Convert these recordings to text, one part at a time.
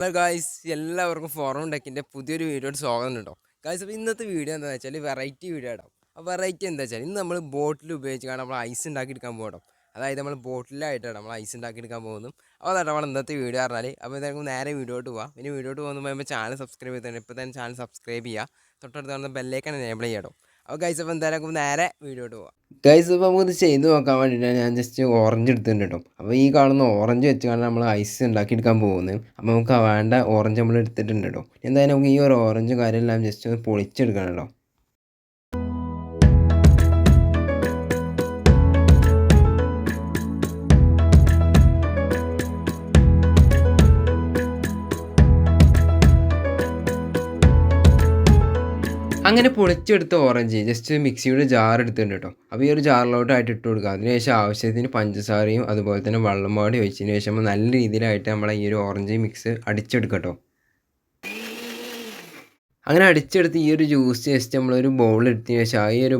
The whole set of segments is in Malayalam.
ഹലോ ഗായ്സ് എല്ലാവർക്കും ഫോറം ടെക്കിന്റെ പുതിയൊരു വീഡിയോയുടെ സ്വാഗതം ഉണ്ടോ ഗായ്സ് അപ്പോൾ ഇന്നത്തെ വീഡിയോ എന്താണെന്ന് വെച്ചാൽ വെറൈറ്റി വീഡിയോ ഇടാം ആ വെറൈറ്റി എന്താ വെച്ചാൽ ഇന്ന് നമ്മൾ ബോട്ടിൽ ഉപയോഗിച്ച് കാണാൻ നമ്മൾ ഐസ് ഉണ്ടാക്കി എടുക്കാൻ പോകണം അതായത് നമ്മൾ ബോട്ടിലായിട്ടാണ് നമ്മൾ ഐസ് ഉണ്ടാക്കി എടുക്കാൻ പോകുന്നത് അപ്പോൾ അതാണ് നമ്മൾ ഇന്നത്തെ വീഡിയോ പറഞ്ഞാൽ അപ്പോൾ ഇതാകുമ്പോൾ നേരെ വീഡിയോട്ട് പോവാം. പിന്നെ വീഡിയോട്ട് പോകുമ്പോൾ ചാനൽ സബ്സ്ക്രൈബ് ചെയ്തിട്ടുണ്ട് ഇപ്പോൾ തന്നെ ചാനൽ സബ്സ്ക്രൈബ് ചെയ്യുക. തൊട്ടടുത്ത് കാണുന്ന ബെല്ലേക്കാണ് എനേബിൾ ചെയ്യണം ഗൈസ് അപ്പോൾ എന്തായാലും നേരെ വീഡിയോട്ട് പോവാം. ഗൈസ് ഇപ്പോൾ നമുക്കിത് ചെയ്ത് നോക്കാൻ വേണ്ടിയിട്ടാണ് ഞാൻ ജസ്റ്റ് ഓറഞ്ച് എടുത്തിട്ടുണ്ട് കേട്ടോ അപ്പോൾ ഈ കാണുന്ന ഓറഞ്ച് വെച്ചാണ് നമ്മൾ ഐസ് ഉണ്ടാക്കിയെടുക്കാൻ പോകുന്നത്. അപ്പോൾ നമുക്ക് വേണ്ട ഓറഞ്ച് നമ്മൾ എടുത്തിട്ടുണ്ട് കേട്ടോ എന്തായാലും നമുക്ക് ഈ ഒരു ഓറഞ്ച് കാര്യമെല്ലാം ജസ്റ്റ് ഒന്ന് പൊളിച്ചെടുക്കണം കേട്ടോ അങ്ങനെ പൊളിച്ചെടുത്ത ഓറഞ്ച് ജസ്റ്റ് മിക്സിയുടെ ജാർ എടുത്തിട്ടുണ്ട് കേട്ടോ അപ്പോൾ ഈ ഒരു ജാറിലോട്ടായിട്ട് ഇട്ട് കൊടുക്കുക. അതിനുശേഷം ആവശ്യത്തിന് പഞ്ചസാരയും അതുപോലെ തന്നെ വെള്ളം പാടി ഒഴിച്ചതിന് ശേഷം നല്ല രീതിയിലായിട്ട് നമ്മൾ ഈ ഒരു ഓറഞ്ച് മിക്സ് അടിച്ചെടുക്കട്ടോ കേട്ടോ അങ്ങനെ അടിച്ചെടുത്ത് ഈ ഒരു ജ്യൂസ് ജസ്റ്റ് നമ്മളൊരു ബൗൾ എടുത്തതിന് ശേഷം ആ ഈ ഒരു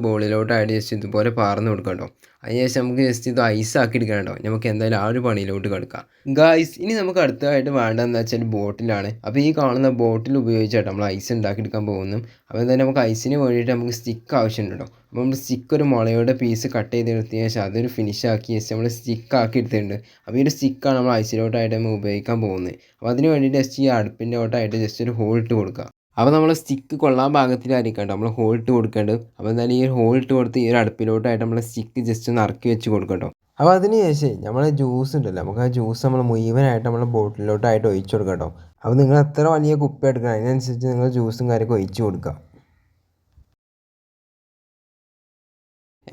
ആഡ് ജസ്റ്റ് ഇതുപോലെ പാർന്ന് കൊടുക്കാം കേട്ടോ അതിനുശേഷം നമുക്ക് ജസ്റ്റ് ഇത് ഐസ് ആക്കി എടുക്കണം നമുക്ക് എന്തായാലും ആ ഒരു പണിയിലോട്ട് കിടക്കാം. ഗൈസ് ഇനി നമുക്ക് അടുത്തതായിട്ട് വേണ്ടതെന്ന് വെച്ചാൽ ബോട്ടിലാണ് അപ്പോൾ ഈ കാണുന്ന ബോട്ടിൽ ഉപയോഗിച്ചിട്ട് നമ്മൾ ഐസ് ഉണ്ടാക്കിയെടുക്കാൻ പോകുന്നു അപ്പോൾ എന്തായാലും നമുക്ക് ഐസിന് വേണ്ടിയിട്ട് നമുക്ക് സ്റ്റിക്ക് ആവശ്യമുണ്ട് അപ്പോൾ നമ്മൾ സ്റ്റിക്ക് ഒരു മുളയുടെ പീസ് കട്ട് ചെയ്തെടുത്തതിന് ശേഷം അതൊരു ഫിനിഷ് ആക്കി ജസ്റ്റ് നമ്മൾ സ്റ്റിക്ക് ആക്കി എടുത്തിട്ടുണ്ട്. അപ്പോൾ ഈ ഒരു സ്റ്റിക്കാണ് നമ്മൾ ഐസിലോട്ടായിട്ട് നമ്മൾ ഉപയോഗിക്കാൻ പോകുന്നത്. അപ്പോൾ അതിന് വേണ്ടിയിട്ട് ജസ്റ്റ് ഈ അടുപ്പിന്റെ ഓട്ടായിട്ട് ജസ്റ്റ് ഒരു ഹോൾ ഇട്ട് കൊടുക്കുക അപ്പോൾ നമ്മൾ സ്റ്റിക്ക് കൊള്ളാൻ പാകത്തിലായിരിക്കും നമ്മൾ ഹോൾ ഇട്ട് കൊടുക്കേണ്ടത് അപ്പോൾ എന്തായാലും ഈ ഹോൾ ഇട്ട് കൊടുത്ത് ഈ ഒരു അടുപ്പിലോട്ടായിട്ട് നമ്മൾ സ്റ്റിക്ക് ജസ്റ്റ് ഒന്ന് ഇറക്കി വെച്ച് കൊടുക്കട്ടോ. അപ്പോൾ അതിന് ശേഷം നമ്മൾ ജ്യൂസ് ഉണ്ടല്ലോ. നമുക്ക് ആ ജ്യൂസ് നമ്മൾ മുഴുവനായിട്ട് നമ്മൾ ബോട്ടിലോട്ടായിട്ട് ഒഴിച്ചു കൊടുക്കട്ടോ. അപ്പോൾ നിങ്ങൾ എത്ര വലിയ കുപ്പി എടുക്കണം അതിനനുസരിച്ച് നിങ്ങൾ ജ്യൂസും കാര്യമൊക്കെ ഒഴിച്ച് കൊടുക്കുക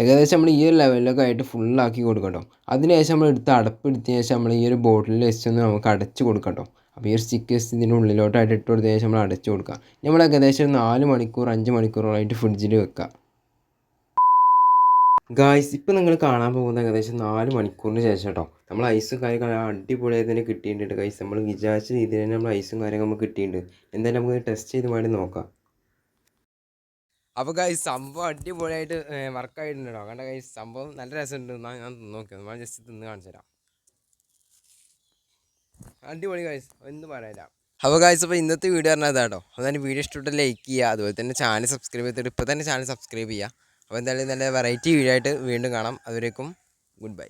ഏകദേശം നമ്മൾ ഈ ഒരു ലെവലിലൊക്കെ ആയിട്ട് ഫുള്ളാക്കി കൊടുക്കട്ടോ. അതിനുശേഷം നമ്മൾ എടുത്ത് അടപ്പെടുത്തിയ ശേഷം നമ്മൾ ഈ ഒരു ബോട്ടിൽ വെച്ചൊന്ന് നമുക്ക് അടച്ച് കൊടുക്കട്ടോ. അപ്പോൾ ഈ ഒരു സ്റ്റിക്കേഴ്സ് ഉള്ളിലോട്ടായിട്ട് ഇട്ട് കൊടുത്തതിന് ശേഷം നമ്മൾ അടച്ചു കൊടുക്കുക. നമ്മൾ ഏകദേശം നാല് മണിക്കൂർ അഞ്ച് മണിക്കൂറോളായിട്ട് ഫ്രിഡ്ജിൽ വെക്കുക. ഗായ്സ് ഇപ്പോൾ നിങ്ങൾ കാണാൻ പോകുന്ന ഏകദേശം നാല് മണിക്കൂറിന് ശേഷം കേട്ടോ നമ്മൾ ഐസും കാര്യങ്ങളും അടിപൊളിയായി തന്നെ കിട്ടിയിട്ടുണ്ട് ഗൈസ് നമ്മൾ വിചാരിച്ച രീതിയിൽ തന്നെ നമ്മൾ ഐസും കാര്യങ്ങളും നമുക്ക് കിട്ടിയിട്ടുണ്ട്. എന്തായാലും നമുക്ക് ടെസ്റ്റ് ചെയ്ത് വേണ്ടി നോക്കാം. അപ്പോൾ ഗൈസ് സംഭവം അടിപൊളിയായിട്ട് വർക്കായിട്ടുണ്ട് കേട്ടോ കണ്ട ഗൈസ് സംഭവം നല്ല രസമുണ്ട്. ഞാൻ നോക്കിയത് നമ്മൾ ജസ്റ്റ് തിന്ന് കാണിച്ചു തരാം അടിപൊളി ഗൈസ് ഒന്നും പറയാനില്ല അപ്പോൾ ഗൈസ് അപ്പോൾ ഇന്നത്തെ വീഡിയോ പറഞ്ഞാൽ അതാട്ടോ അപ്പോൾ തന്നെ വീഡിയോ ഇഷ്ടപ്പെട്ട ലൈക്ക് ചെയ്യുക. അതുപോലെ തന്നെ ചാനൽ സബ്സ്ക്രൈബ് ചെയ്തിട്ട് ഇപ്പോൾ തന്നെ ചാനൽ സബ്സ്ക്രൈബ് ചെയ്യുക. അപ്പോൾ എന്തായാലും നല്ല വെറൈറ്റി വീഡിയോ ആയിട്ട് വീണ്ടും കാണാം. അതുവരേക്കും ഗുഡ് ബൈ